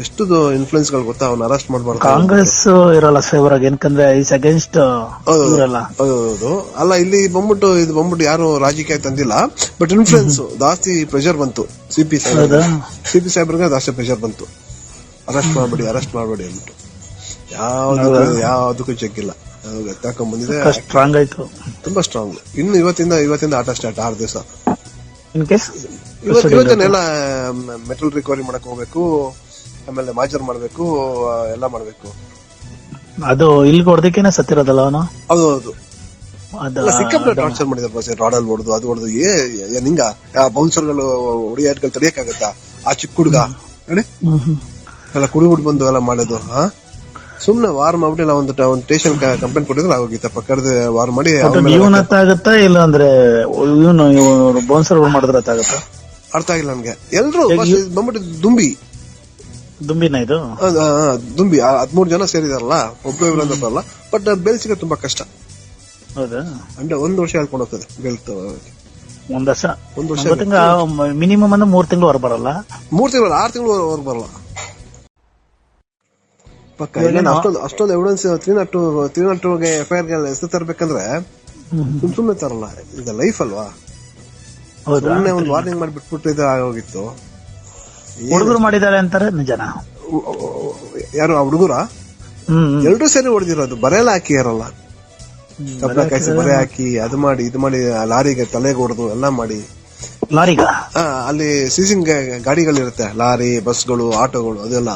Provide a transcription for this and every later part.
ಎಷ್ಟು ಇನ್ಫ್ಲುಯೆನ್ಸ್ಗಳು ಗೊತ್ತಾ? ಅವ್ನ ಅರೆಸ್ಟ್ ಮಾಡ್ಬಾರ್ದು ಕಾಂಗ್ರೆಸ್ ಇರಲ್ಲ ಫೇವರ್ ಆಗಿ ಏನಕಂದ್ರೆ ಇಸ್ ಅಗೇನ್ಸ್ಟ್ ಹೌದು. ಅಲ್ಲ ಇಲ್ಲಿ ಬಂದ್ಬಿಟ್ಟು ಇದು ಬಂದ್ಬಿಟ್ಟು ಯಾರು ರಾಜಕೀಯ ತಂದಿಲ್ಲ. ಬಟ್ ಇನ್ಫ್ಲುಯೆನ್ಸ್ ಜಾಸ್ತಿ ಪ್ರೆಷರ್ ಬಂತು. ಸಿಪಿ ಸಾಹೇಬ್ ಹೌದಾ? ಸಿ ಪಿ ಸಾಹೇಬ್ರಿಗೆ ಜಾಸ್ತಿ ಪ್ರೆಷರ್ ಬಂತು. ಅರೆಸ್ಟ್ ಮಾಡ್ಬೇಡಿ ಅರೆಸ್ಟ್ ಮಾಡ್ಬೇಡಿ ಅಂದ್ಬಿಟ್ಟು. ಯಾವ್ದು ಯಾವ್ದಕ್ಕೂ ಚೆಕ್ ಇಲ್ಲ. ಎತ್ತಾಕೊಂಡ್ ಬಂದಿದೆ. ಸ್ಟ್ರಾಂಗ್ ಆಯ್ತು. ತುಂಬಾ ಸ್ಟ್ರಾಂಗ್ ಇನ್ನು ಇವತ್ತಿಂದ ಇವತ್ತಿಂದ ಆಟ ಸ್ಟಾರ್ಟ್ ಆರು ದಿವಸ. ಇನ್ ಕೇಸ್ ಇವತ್ತು ಇವತ್ತನ್ನೆಲ್ಲ ಮೆಟಲ್ ರಿಕವರಿ ಮಾಡಕ್ ಹೋಗ್ಬೇಕು. ಆಮೇಲೆ ಮಾಜರ್ ಮಾಡ್ಬೇಕು ಎಲ್ಲ ಮಾಡ್ಬೇಕು. ಅದು ಇಲ್ಲಿ ಹೊಡೆದಕ್ಕೇನೆ ಸತ್ತಿರೋದಲ್ಲ ಅವನು? ಹೌದು ಹೌದು ಸಿಕ್ಕಾಪಟ್ಟೆ ಟಾರ್ಚರ್ ಮಾಡಿದಾರೆ ಬಸ್ ರಾಡಲ್ ಹೊಡೆದು ಅದು ಹೊಡೆದು ಏ ಏನ್ ಹಿಂಗ ಬೌನ್ಸರ್ಗಳು ಹೊಡಿಯಾಟ್ಗಳು ತಡಿಯಕ್ಕಾಗತ್ತಾ? ಆ ಚಿಕ್ಕ ಹುಡುಗ. ಎಲ್ಲ ಕುಡಿಬಿಟ್ಟು ಬಂದು ಎಲ್ಲ ಮಾಡೋದು ಹಾ ಸುಮ್ನೆ ವಾರ್ ಮಾಡ್ಬಿಟ್ಟು ಇಲ್ಲ ಒಂದು ಒಂದು ಸ್ಟೇಷನ್ ಕಂಪ್ಲೇಂಟ್ ಕೊಟ್ಟಿದ್ರೆ ಆಗೋಗಿತ್ತಪ್ಪ ಕರೆದು ವಾರ್ ಮಾಡಿ ಇವನ್ ಹತ್ತಾಗತ್ತಾ ಇಲ್ಲ ಅಂದ್ರೆ ಇವನು ಬೌನ್ಸರ್ ಮಾಡಿದ್ರೆ ಹತ್ತಾಗತ್ತಾ ಅರ್ಥ ಆಗಿಲ್ಲ ನಮ್ಗೆ ಎಲ್ರು ಬಂದ್ಬಿಟ್ಟು ದುಂಬಿ. ದುಂಬಿನ ಇದು? ದುಂಬಿ ಹದ್ಮೂರು ಜನ ಸೇರಿದಾರಲ್ಲ ಒಬ್ಬರು ಬರಲ್ಲ ಬಟ್ ಬೆಲ್ ಸಿಗೋದು ತುಂಬಾ ಕಷ್ಟ. ಹೌದಾ? ಅಂದ್ರೆ ಒಂದು ವರ್ಷ ಹೇಳ್ಕೊಂಡು ಹೋಗ್ತದೆ ಬೆಲ್ತ್ ಒಂದ್ ವರ್ಷ? ಒಂದ್ ವರ್ಷ ಮಿನಿಮಮ್ ಅಂದ್ರೆ ಮೂರ್ ತಿಂಗಳು ಹೊರ ಬರಲ್ಲ? ಮೂರ್ ತಿಂಗಳು ಆರು ತಿಂಗಳು ಹೊರ ಬರಲ್ಲ. ಪಕ್ಕ ಅಷ್ಟೊಂದು ಅಷ್ಟೊಂದು evidence three not two three not ಟೂಗೆ F I R ಹೆಸರು ತರಬೇಕಂದ್ರೆ ಸುಮ್ ಸುಮ್ನೆ ತರಲ್ಲ. ಈಗ ಲೈಫ್ ಅಲ್ವಾ? ಸುಮ್ನೆ ಒಂದು ವಾರ್ನಿಂಗ್ ಮಾಡಿ ಬಿಟ್ಬಿಟ್ಟು ಇದು ಆಗೋಗಿತ್ತು ಹುಡುಗರು ಮಾಡಿದ್ದಾರೆ ಅಂತಾರೆ ನಿಜನ? ಯಾರು ಆ ಹುಡುಗರ? ಎರಡು ಸೇರಿ ಹೊಡೆದಿರೋದು ಬರೆಯಲ್ಲ ಹಾಕಿ ಯಾರಲ್ಲ? ಕಾಯಿಸಿ ಬರೆ ಹಾಕಿ ಅದು ಮಾಡಿ ಇದು ಮಾಡಿ ಲಾರಿಗೆ ತಲೆಗೆ ಹೊಡೆದು ಎಲ್ಲ ಮಾಡಿ. ಲಾರಿಗ? ಆ, ಅಲ್ಲಿ ಸೀಸಿಂಗ್ ಗಾಡಿಗಳಿರುತ್ತೆ ಲಾರಿ ಬಸ್ಗಳು ಆಟೋಗಳು ಅದೆಲ್ಲ.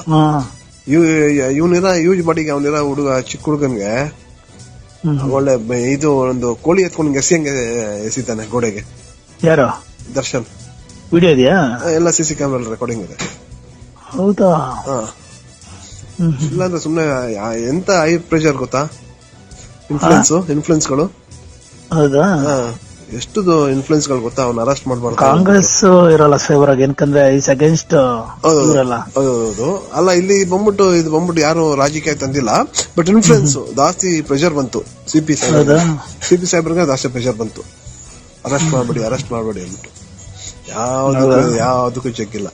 ಇವನಿರ ಯೂಸ್ ಬಾಡಿಗೆ ಅವನಿರ ಹುಡುಗ ಚಿಕ್ಕ ಹುಡುಗನ್ಗೆ. ಒಳ್ಳೆ ಇದು ಒಂದು ಕೋಳಿ ಎತ್ಕೊಂಡು ಎಸಿಯಂಗೆ ಎಸಿತಾನೆ ಗೋಡೆಗೆ. ಯಾರು? ದರ್ಶನ್. ವಿಡಿಯೋ ಇದೆಯಾ? ಎಲ್ಲ ಸಿ ಸಿ ಕ್ಯಾಮ್ರಾ ರೆಕಾರ್ಡಿಂಗ್ ಇದೆ. ಹೌದಾ? ಹಾ. ಇಲ್ಲಾಂದ್ರೆ ಸುಮ್ನೆ ಯಾ- ಎಂತ ಹೈ ಪ್ರೆಷರ್ ಗೊತ್ತಾ? ಇನ್ಫ್ಲುಯೆನ್ಸ್ ಇನ್ಫ್ಲುಯೆನ್ಸ್ಗಳು ಹೌದಾ? ಎಷ್ಟು ಇನ್ಫ್ಲುಯೆನ್ಸ್ಗಳು ಗೊತ್ತಾ? ಅವ್ನ ಅರೆಸ್ಟ್ ಮಾಡ್ಬಾರ್ದು. ಕಾಂಗ್ರೆಸ್ ಇರಲ್ಲ ಫೇವರ್ ಆಗಿ ಏನಕಂದ್ರೆ ಇಸ್ ಅಗೇನ್ಸ್ಟ್ ಹೌದು. ಇವರಲ್ಲ. ಹೌದು ಅಲ್ಲ ಇಲ್ಲಿ ಬಂದ್ಬಿಟ್ಟು ಇದು ಬಂದ್ಬಿಟ್ಟು ಯಾರು ರಾಜಕೀಯ ತಂದಿಲ್ಲ. ಬಟ್ ಇನ್ಫ್ಲುಯೆನ್ಸ್ ಜಾಸ್ತಿ ಪ್ರೆಷರ್ ಬಂತು. ಸಿಪಿ ಸಾಹೇಬ್ ಸಿಪಿ ಸಾಹೇಬ್ರಿಗೆ ಜಾಸ್ತಿ ಪ್ರೆಷರ್ ಬಂತು. ಅರೆಸ್ಟ್ ಮಾಡಬೇಡಿ ಅರೆಸ್ಟ್ ಮಾಡಬೇಡಿ ಅಂದ್ಬಿಟ್ಟು. ಯಾವ್ದಕ್ಕೂ ಯಾವ್ದಕ್ಕೂ ಚೆಕ್ ಇಲ್ಲ.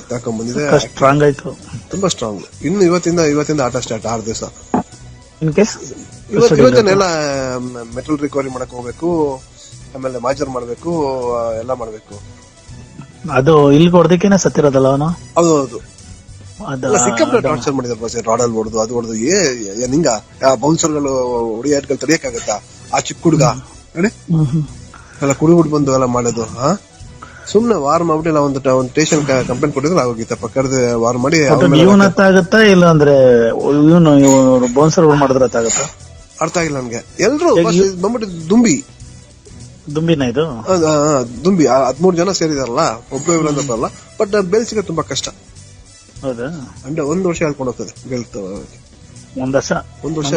ಎತ್ತಾಕೊಂಡ್ ಬಂದಿದೆ ಸ್ಟ್ರಾಂಗ್ ಆಯ್ತು. ತುಂಬಾ ಸ್ಟ್ರಾಂಗ್ ಇನ್ನು ಇವತ್ತಿಂದ ಇವತ್ತಿಂದ ಆಟ ಸ್ಟಾರ್ಟ್ ಆರು ದಿವಸ. ಇವತ್ತನ್ನೆಲ್ಲ ಮೆಟಲ್ ರಿಕವರಿ ಮಾಡಕ್ ಹೋಗ್ಬೇಕು ಆಮೇಲೆ ಮಾಜರ್ ಮಾಡ್ಬೇಕು ಎಲ್ಲ ಮಾಡ್ಬೇಕು. ಅದು ಇಲ್ಲಿ ಹೊಡೆದಕ್ಕೇನೆ ಸತ್ತಿರೋದಲ್ಲ ಅವನು? ಹೌದು ಹೌದು ಸಿಕ್ಕಾಪಟ್ಟೆ ಟಾರ್ಚರ್ ಮಾಡಿದಾರೆ ಬಸ್ ರಾಡಲ್ ಹೊಡೆದು ಅದು ಹೊಡೆದು ಏ ಏನ್ ಹಿಂಗ ಬೌನ್ಸರ್ಗಳು ಹೊಡಿಯಾಟ್ಗಳು ತಡಿಯಕ್ಕಾಗತ್ತಾ? ಆ ಚಿಕ್ಕ ಹುಡುಗ. ಎಲ್ಲ ಕುಡಿಬಿಟ್ಟು ಬಂದು ಎಲ್ಲ ಮಾಡೋದು ಹಾ ಸುಮ್ನೆ ವಾರ್ ಮಾಡ್ಬಿಟ್ಟು ಇಲ್ಲ ಒಂದು ಒಂದು ಸ್ಟೇಷನ್ ಕಂಪ್ಲೇಂಟ್ ಕೊಟ್ಟಿದ್ರೆ ತಪ್ಪ ಕರೆದು ವಾರ್ ಮಾಡಿ ಇವನ್ ಹತ್ತಾಗತ್ತಾ ಇಲ್ಲ ಅಂದ್ರೆ ಇವನು ಬೌನ್ಸರ್ ಮಾಡಿದ್ರೆ ಹತ್ತಾಗತ್ತ ಅರ್ಥ ಆಗಿಲ್ಲ ನನ್ಗೆ. ಎಲ್ರು ಬಂದ್ಬಿಟ್ಟು ದುಂಬಿ. ದುಂಬಿನ ಇದು? ದುಂಬಿ. ಹದ್ಮೂರು ಜನ ಸೇರಿದಾರಲ್ಲ ಒಬ್ಬ ಇಬ್ರು ಬರಲ್ಲ ಬಟ್ ಬೆಲ್ ಸಿಗ ತುಂಬಾ ಕಷ್ಟ. ಹೌದಾ? ಅಂದ್ರೆ ಒಂದ್ ವರ್ಷ ಹೇಳ್ಕೊಂಡು ಹೋಗ್ತದೆ ಬೆಲ್ ಒಂದ್ ವರ್ಷ? ಒಂದ್ ವರ್ಷ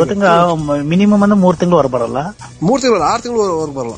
ಮಿನಿಮಮ್ ಅಂದ್ರೆ ಮೂರ್ ತಿಂಗಳು ಹೊರ ಬರಲ್ಲ ಮೂರ್ ತಿಂಗಳು ಆರ್ ತಿಂಗಳು ಹೊರ ಬರಲ್ಲ